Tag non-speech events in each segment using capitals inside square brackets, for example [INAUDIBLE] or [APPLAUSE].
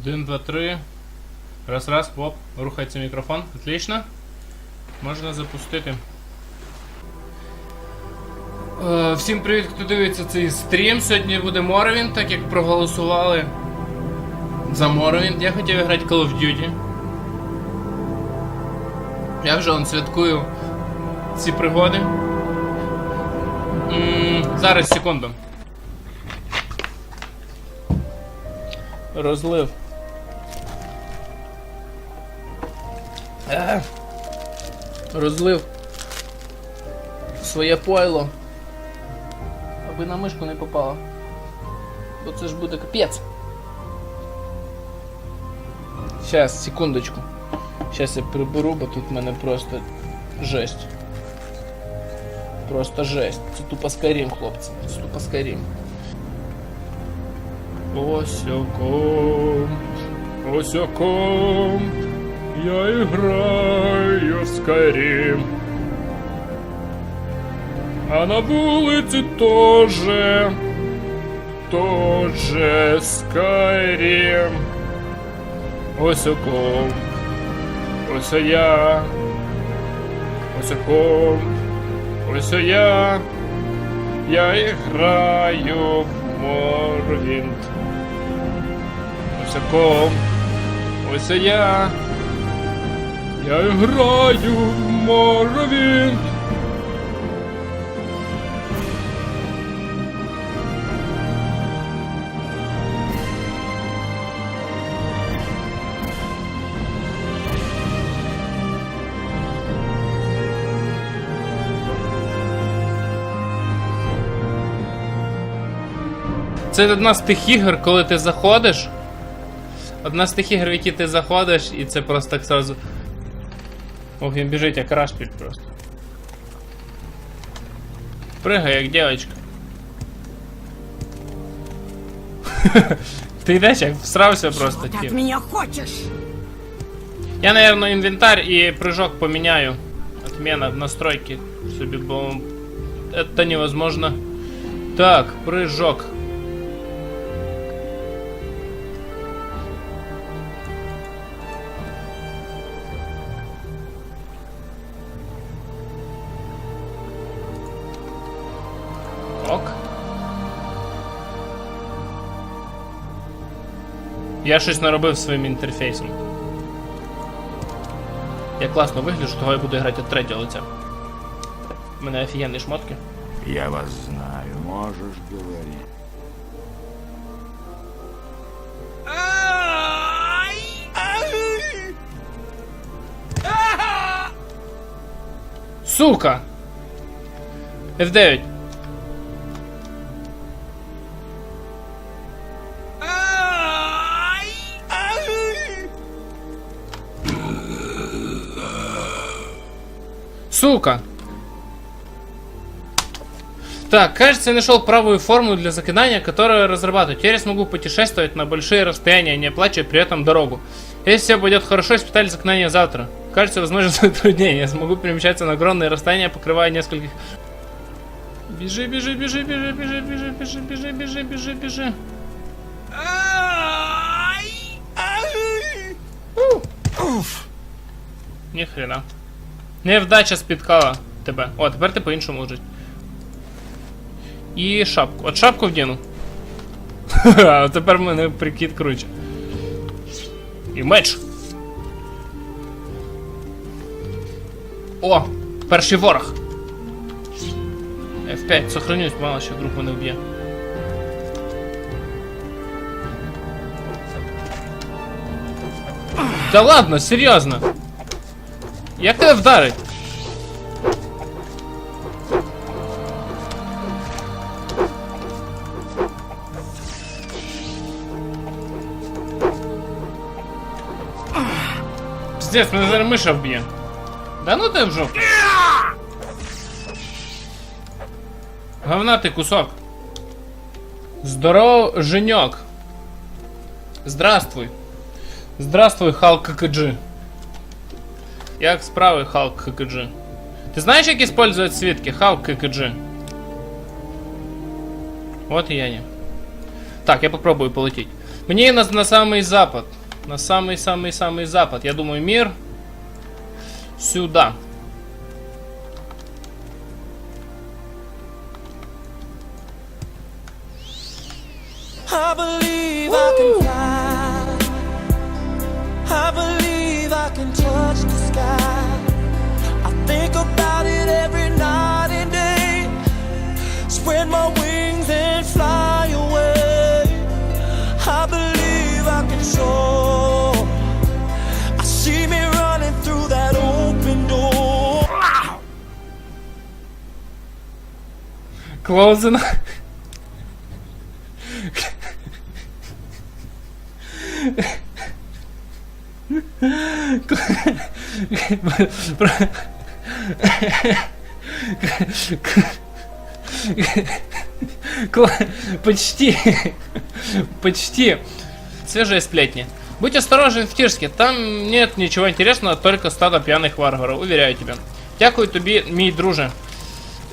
Один, два, три. Раз, раз, оп. Рухається мікрофон. Отлично. Можна запустити. Е, всім привіт, хто дивиться цей стрім. Сьогодні буде Morrowind, так як проголосували за Morrowind. Я хотів грати Call of Duty. Я вже он святкую ці пригоди. М, зараз, секунду. Розлив. Розлив своє пойло. Аби на мишку не попало. Бо це ж буде капець. Щас, секундочку. Щас я приберу, бо тут в мене просто жесть. Просто жесть. Це тупо Skyrim, хлопці. Це тупо Skyrim. Осяком, осяком, я играю Skyrim. А на вулиці тоже, тоже Skyrim. Осяком, ось я, осяком, ось я, я играю в Morrowind. Осяком, ось я, я граю в Morrowind. Це одна з тих ігор, коли ти заходиш. Одна з тих ігор, в які ти заходиш, і це просто так сразу. Ох, він біжить, як рашпіль просто. Пригай, як дівчинка. [LAUGHS] Ти йдеш, як всрався просто, Ты от тіп. меня хочешь? Я, наверное, інвентар і прыжок поміняю. Отмена настройки собі, бо это невозможно. Так, прыжок. Я щось наробив своїм інтерфейсом. Я класно вигляджу, того я буду грати від третього лиця. У мене офігенні шмотки. Я вас знаю, можешь говорить. Сука! F9. Сука! Так, кажется, я нашел правую формулу для заклинания, которое разрабатываю. Теперь я смогу путешествовать на большие расстояния, не оплачивая при этом дорогу. Если все пойдет хорошо, испытали заклинание завтра. Кажется, возможно [LAUGHS] затруднение. Я смогу перемещаться на огромные расстояния, покрывая нескольких... Бежи, бежи, бежи, бежи, бежи, бежи, бежи, бежи, бежи, бежи, бежи. Ні хрена. Невдача спіткала тебе. О, тепер ти по-іншому лежить. І шапку. От шапку вдіну. [LAUGHS] А тепер в мене прикид круче. І меч. О! Перший ворог. F5, сохранюсь, мало що вдруг мене вб'є. Да ладно, серйозно. Як тебе вдарить? Пиздец, мене зараз миша вб'є. Да ну ти в жопу. Говна ти кусок. Здорово, Женек. Здравствуй. Здравствуй, Халк ККГ. Як справи, Халк ККГ? Ти знаєш, як использовать свитки, Халк ККГ? Вот я не. Так, я попробую полететь. Мне на, на самый запад. На самый-самый-самый запад. Я думаю, мир сюда. I believe Closing. Почти. Почти. Свежие сплетни. Будь осторожен в Тирске, там нет ничего интересного, только стадо пьяных варваров, уверяю тебя. Дякую тобі, мій друже.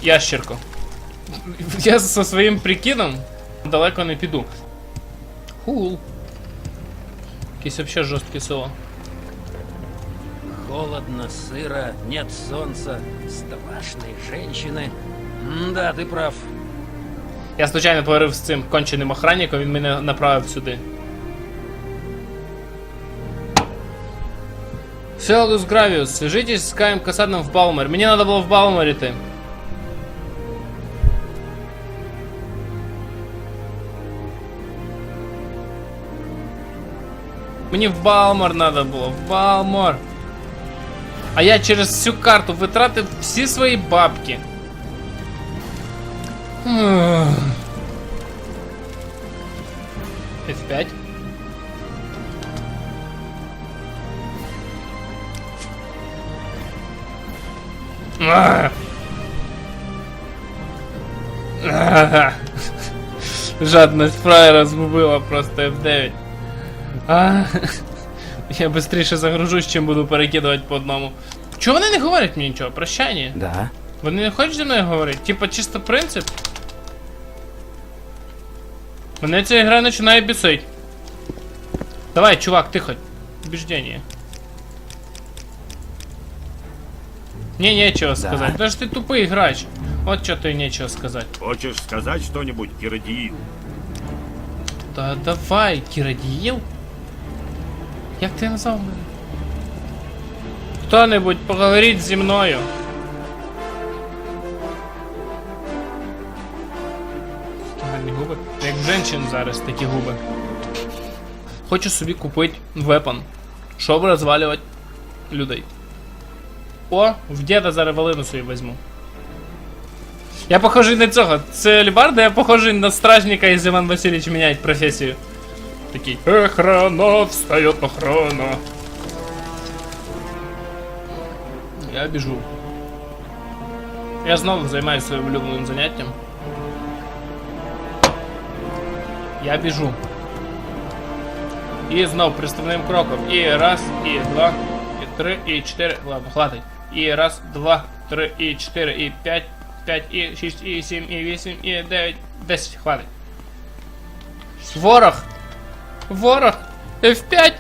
Ящерко. Я со своїм прикидом далеко не піду. Хул. Якесь вообще жорстке село. Холодно, сыро, нет солнца, страшные женщины. Да, ты прав. Я случайно творив з цим конченим охранником, він мене направив сюди. Селдус Гравиус, свяжитесь с Каем Касадом в Балмер. Мені надо було в Балмер іти. Мені в Балмор надо було, в Балмор. А я через всю карту витратив всі свої бабки. Ах. F5. Ах. Ага. Жадность фраєра згубила просто F9. А, [LAUGHS] Я быстріше загружусь, чим буду перекидувати по одному. Чого вони не говорять мені нічого? Прощання? Да? Вони не хочуть зі мною говорити? Типа чисто принцип. Мене ця гра починає бісить. Давай, чувак, тихо. Убеждение. Мне нечего сказать. Даже ты тупый грач. Вот что ты нечего сказать. Хочешь сказать что-нибудь, Киродиил? Да давай, Кирадіїл. Як ти назвав мене? Хто-небудь поговорить зі мною. Гарні губи. Як в женщин зараз такі губи. Хочу собі купити вепон, щоб розвалювати людей. О, в діда зараз валину собі візьму. Я похожий на цього. Це Лібарда, я похожий на стражника, із Іван Васильович міняє професію. Такий. Охрана, встает охрана. Я біжу. Я знову займаюся своїм улюбленим заняттям. Я біжу. І знов приставним кроком. І раз, і два, і три, і чотири. Ладно, хватить. І раз, два, три, і чотири, і п'ять, п'ять, і шість, і сім, і вісім, і дев'ять, десять. Хватить. Ворог! Ворог! F5!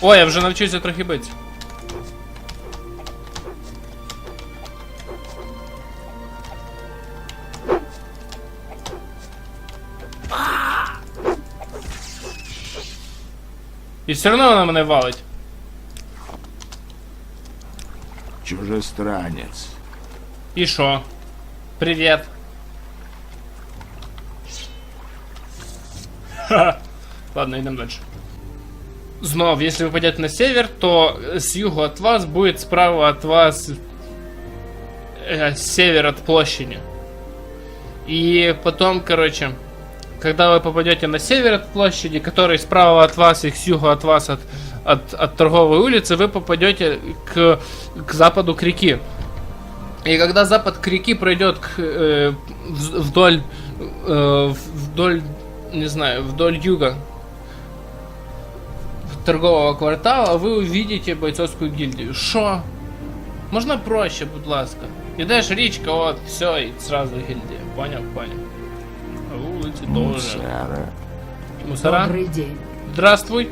О, я вже навчився трохи бити. І все одно вона мене валить. Чужестранец. І що? Привіт. Ха. Ладно, идем дальше. Знов, если вы пойдете на север, то с юга от вас будет справа от вас э, север от площади. И потом, короче, когда вы попадете на север от площади, который справа от вас и с юга от вас от, от, от торговой улицы, вы попадете к, к западу к реке. И когда запад к реке пройдет к, э, в- вдоль, э, вдоль, не знаю, вдоль юга торгового квартала, вы увидите бойцовскую гильдию. Шо? Можна проще, будь ласка. Ідеш річка, от, все, і сразу гільдія. Поняв, поняв. На вулиці Ну, тоже. Мусора. Мусора. Добрый день. Здравствуй.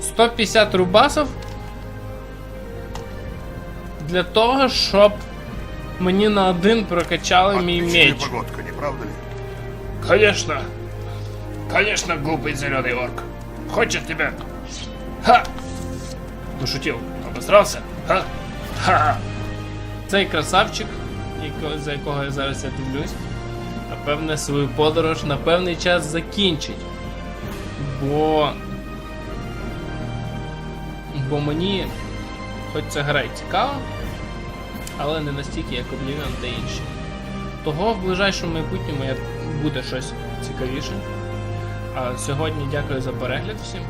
150 рубасов. Для того, щоб мені на один прокачали мій меч. погодка, не правда ли? Конечно. Конечно, глупый зеленый орк. Хочет тебя. Ха! Пошутил. Обосрался? Ха? Ха! Цей красавчик, за якого я зараз я дивлюсь, напевне свою подорож на певний час закінчить. Бо. Бо мені, хоч ця гра й цікава, але не настільки, як Oblivion та інші. Того в ближайшому майбутньому буде щось цікавіше. А сьогодні дякую за перегляд всім.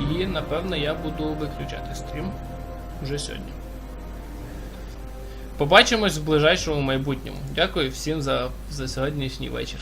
І напевно я буду виключати стрім вже сьогодні. Побачимось в ближайшому майбутньому. Дякую всім за, за сьогоднішній вечір.